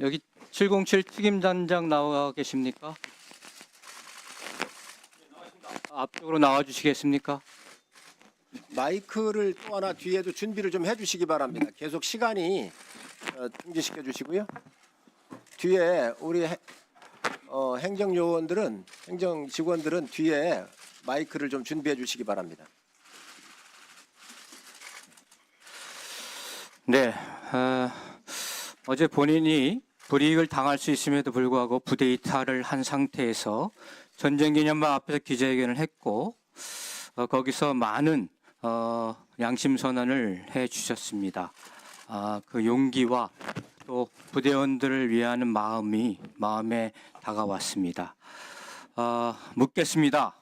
여기 707 특임단장 나와 계십니까? 앞쪽으로 나와 주시겠습니까? 마이크를 또 하나 뒤에도 준비를 좀 해주시기 바랍니다. 계속 시간이 어, 중지시켜 주시고요. 뒤에 우리 해- 어, 행정 요원들은 행정 직원들은 뒤에 마이크를 좀 준비해 주시기 바랍니다. 네. 어, 어제 본인이 불이익을 당할 수 있음에도 불구하고 부대 이탈을 한 상태에서 전쟁기념관 앞에서 기자회견을 했고 어, 거기서 많은 어, 양심 선언을 해 주셨습니다. 아, 그 용기와 또 부대원들을 위하는 마음이 마음에 다가왔습니다. 어, 묻겠습니다.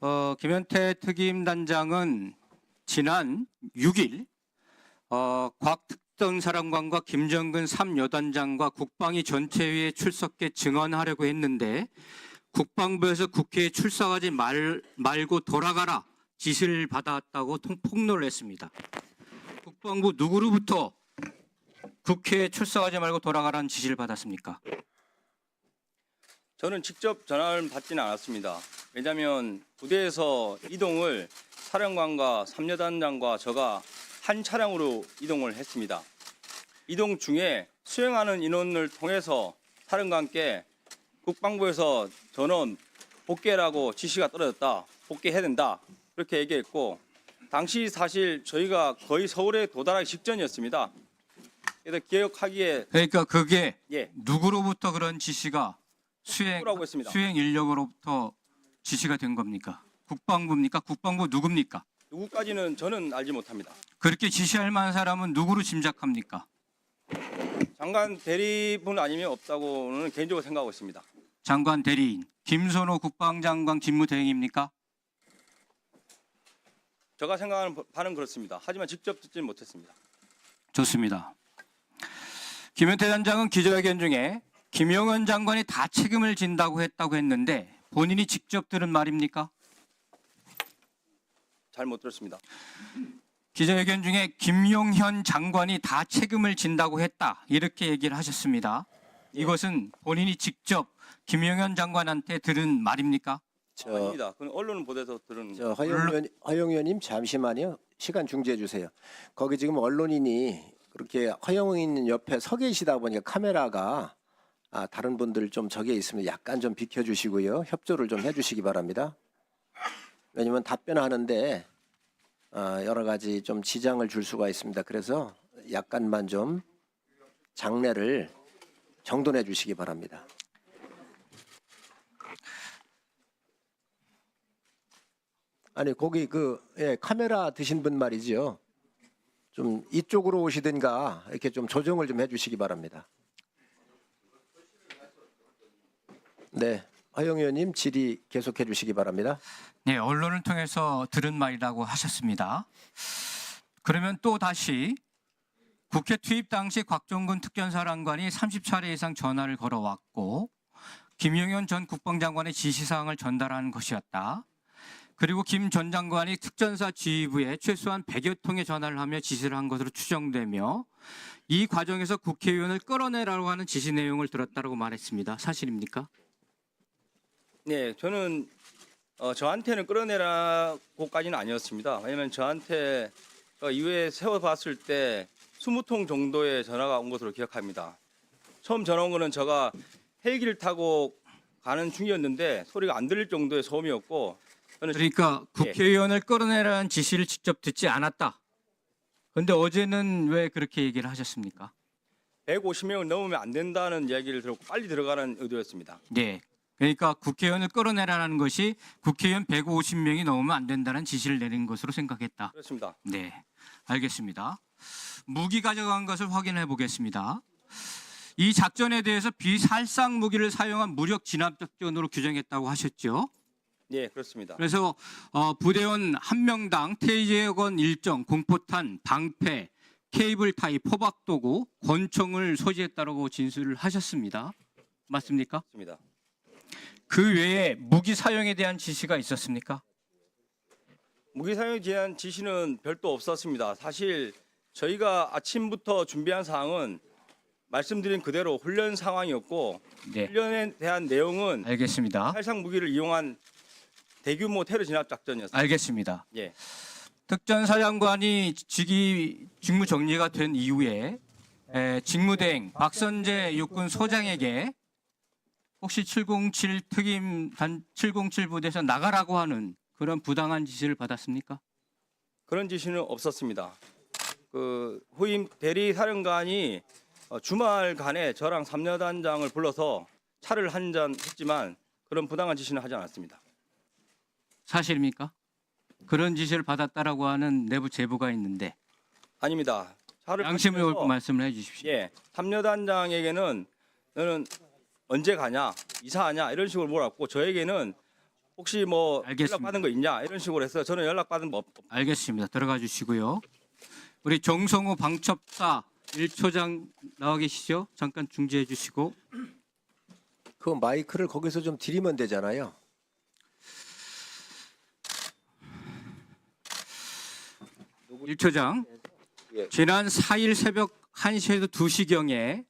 어, 김현태 특임단장은 지난 6일 어, 곽 특전 사령관과 김정근 3여단장과 국방위 전체회의에 출석해 증언하려고 했는데 국방부에서 국회에 출석하지 말, 말고 돌아가라 지시를 받았다고 통- 폭로를 했습니다. 국방부 누구로부터 국회에 출석하지 말고 돌아가라는 지시를 받았습니까? 저는 직접 전화를 받지는 않았습니다. 왜냐하면 부대에서 이동을 사령관과 삼여단장과 저가 한 차량으로 이동을 했습니다. 이동 중에 수행하는 인원을 통해서 사령관께 국방부에서 전원 복귀라고 지시가 떨어졌다. 복귀해야 된다. 그렇게 얘기했고 당시 사실 저희가 거의 서울에 도달하기 직전이었습니다. 그래서 기억하기에 그러니까 그게 예 누구로부터 그런 지시가 수행 했습니다. 수행 인력으로부터 지시가 된 겁니까? 국방부입니까? 국방부 누굽니까? 누구까지는 저는 알지 못합니다. 그렇게 지시할 만한 사람은 누구로 짐작합니까? 장관 대리분 아니면 없다고는 개인적으로 생각하고 있습니다. 장관 대리인 김선호 국방장관 직무 대행입니까? 제가 생각하는 바는 그렇습니다. 하지만 직접 듣지는 못했습니다. 좋습니다. 김현태 단장은 기자회견 중에 김영현 장관이 다 책임을 진다고 했다고 했는데 본인이 직접 들은 말입니까? 잘 못 들었습니다. 기자회견 중에 김용현 장관이 다 책임을 진다고 했다 이렇게 얘기를 하셨습니다. 이것은 본인이 직접 김용현 장관한테 들은 말입니까? 저, 아닙니다. 그건 언론 보도에서 들은 저 허영 의원, 허영 의원님 잠시만요. 시간 중지해 주세요. 거기 지금 언론인이 그렇게 허영 의원 옆에 서 계시다 보니까 카메라가 아, 다른 분들 좀 저기에 있으면 약간 좀 비켜주시고요. 협조를 좀 해주시기 바랍니다. 왜냐면 답변하는데 어, 여러 가지 좀 지장을 줄 수가 있습니다. 그래서 약간만 좀 장례를 정돈해 주시기 바랍니다. 아니 거기 그 예, 카메라 드신 분 말이죠. 좀 이쪽으로 오시든가 이렇게 좀 조정을 좀 해주시기 바랍니다. 네, 허영 의원님 질의 계속해 주시기 바랍니다. 네, 언론을 통해서 들은 말이라고 하셨습니다. 그러면 또 다시 국회 투입 당시 곽종근 특전사령관이 30차례 이상 전화를 걸어왔고 김용현 전 국방장관의 지시사항을 전달하는 것이었다. 그리고 김 전 장관이 특전사 지휘부에 최소한 100여 통의 전화를 하며 지시를 한 것으로 추정되며 이 과정에서 국회의원을 끌어내라고 하는 지시 내용을 들었다고 말했습니다. 사실입니까? 네, 저는 어, 저한테는 끌어내라고까지는 아니었습니다. 왜냐하면 저한테 어, 이후에 세워봤을 때 20통 정도의 전화가 온 것으로 기억합니다. 처음 전화 온 거는 제가 헬기를 타고 가는 중이었는데 소리가 안 들릴 정도의 소음이었고 저는 그러니까 국회의원을 끌어내라는 지시를 직접 듣지 않았다. 그런데 어제는 왜 그렇게 얘기를 하셨습니까? 150명을 넘으면 안 된다는 이야기를 들었고 빨리 들어가는 의도였습니다. 네. 그러니까 국회의원을 끌어내라는 것이 국회의원 150명이 넘으면 안 된다는 지시를 내린 것으로 생각했다. 그렇습니다. 네. 알겠습니다. 무기 가져간 것을 확인해 보겠습니다. 이 작전에 대해서 비살상 무기를 사용한 무력 진압 작전으로 규정했다고 하셨죠. 네, 그렇습니다. 그래서 어, 부대원 한 명당 테이저건 일정, 공포탄, 방패, 케이블 타이, 포박도구, 권총을 소지했다고 진술을 하셨습니다. 맞습니까? 맞습니다. 그 외에 무기 사용에 대한 지시가 있었습니까? 무기 사용에 대한 지시는 별도 없었습니다. 사실 저희가 아침부터 준비한 사항은 말씀드린 그대로 훈련 상황이었고 네, 훈련에 대한 내용은 알겠습니다. 살상 무기를 이용한 대규모 테러 진압 작전이었습니다. 알겠습니다. 예. 특전사령관이 직위 직무 정리가 된 이후에 에, 직무대행 박선재 육군 소장에게 혹시 707 특임 단 707 부대에서 나가라고 하는 그런 부당한 지시를 받았습니까? 그런 지시는 없었습니다. 그 후임 대리 사령관이 어, 주말간에 저랑 삼여단장을 불러서 차를 한 잔 했지만 그런 부당한 지시는 하지 않았습니다. 사실입니까? 그런 지시를 받았다라고 하는 내부 제보가 있는데 아닙니다. 차를 양심을 옳고 말씀을 해주십시오. 예, 삼여단장에게는 너는 언제 가냐, 이사하냐 이런 식으로 물었고 저에게는 혹시 뭐 알겠습니다. 연락 받은 거 있냐 이런 식으로 해서 저는 연락 받은 거 없, 알겠습니다. 들어가 주시고요. 우리 정성호 방첩사 1초장 나와 계시죠? 잠깐 중지해 주시고 그 마이크를 거기서 좀 드리면 되잖아요. 일초장 예. 지난 4일 새벽 1시에서 2시경에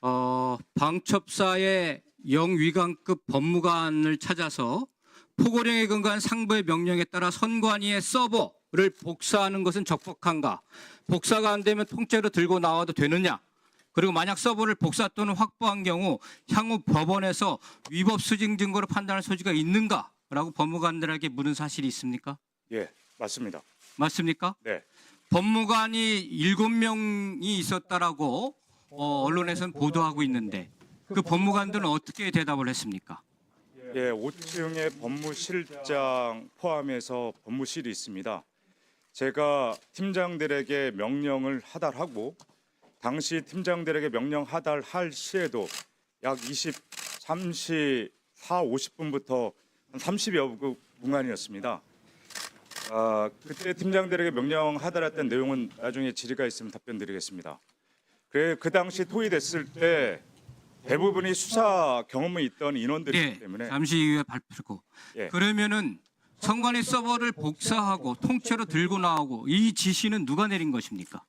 어, 방첩사의 영위관급 법무관을 찾아서 포고령에 근거한 상부의 명령에 따라 선관위의 서버를 복사하는 것은 적법한가? 복사가 안 되면 통째로 들고 나와도 되느냐? 그리고 만약 서버를 복사 또는 확보한 경우 향후 법원에서 위법 수징 증거로 판단할 소지가 있는가? 라고 법무관들에게 물은 사실이 있습니까? 예, 맞습니다. 맞습니까? 네. 법무관이 일곱 명이 있었다라고 어, 언론에서는 보도하고 있는데 그 법무관들은 어떻게 대답을 했습니까? 예, 5층에 법무실장 포함해서 법무실이 있습니다. 제가 팀장들에게 명령을 하달하고 당시 팀장들에게 명령 하달할 시에도 약 23시 4, 50분부터 한 30여 분간이었습니다. 아, 그때 팀장들에게 명령 하달했던 내용은 나중에 질의가 있으면 답변드리겠습니다. 그래 그 당시 토의됐을 때 대부분이 수사 경험이 있던 인원들이기 네, 때문에 잠시 후에 발표고 예. 그러면은 선관위 서버를 복사하고 통째로 들고 나오고 이 지시는 누가 내린 것입니까?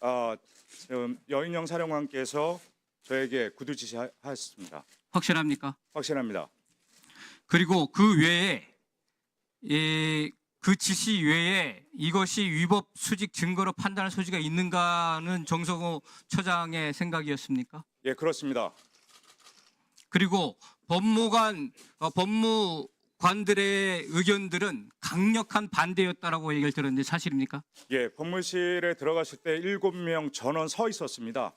아, 지금 여인영 사령관께서 저에게 구두 지시하셨습니다. 확실합니까? 확실합니다. 그리고 그 외에 예, 그 지시 외에 이것이 위법 수직 증거로 판단할 소지가 있는가는 정성호 처장의 생각이었습니까? 예, 그렇습니다. 그리고 법무관 어, 법무관들의 의견들은 강력한 반대였다라고 얘기를 들었는데 사실입니까? 예, 법무실에 들어갔을 때 일곱 명 전원 서 있었습니다.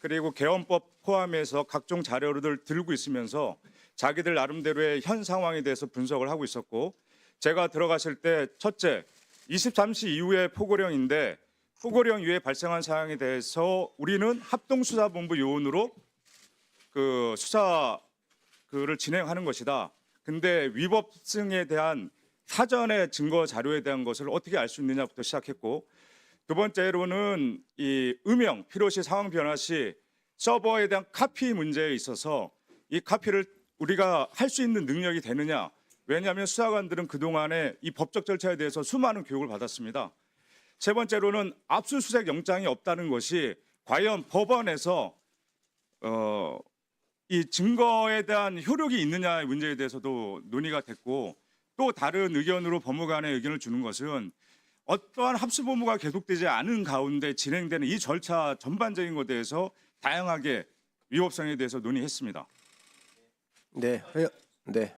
그리고 개헌법 포함해서 각종 자료를 들고 있으면서 자기들 나름대로의 현 상황에 대해서 분석을 하고 있었고 제가 들어갔을 때 첫째 23시 이후에 포고령인데 포고령 이후에 발생한 사항에 대해서 우리는 합동수사본부 요원으로 그 수사 그를 진행하는 것이다. 근데 위법성에 대한 사전의 증거 자료에 대한 것을 어떻게 알 수 있느냐부터 시작했고 두 번째로는 이 음영 필요시 상황 변화 시 서버에 대한 카피 문제에 있어서 이 카피를 우리가 할 수 있는 능력이 되느냐 왜냐하면 수사관들은 그동안에 이 법적 절차에 대해서 수많은 교육을 받았습니다. 세 번째로는 압수수색 영장이 없다는 것이 과연 법원에서 어, 이 증거에 대한 효력이 있느냐의 문제에 대해서도 논의가 됐고 또 다른 의견으로 법무관의 의견을 주는 것은 어떠한 합수본부가 계속되지 않은 가운데 진행되는 이 절차 전반적인 것에 대해서 다양하게 위법성에 대해서 논의했습니다. 네, 네,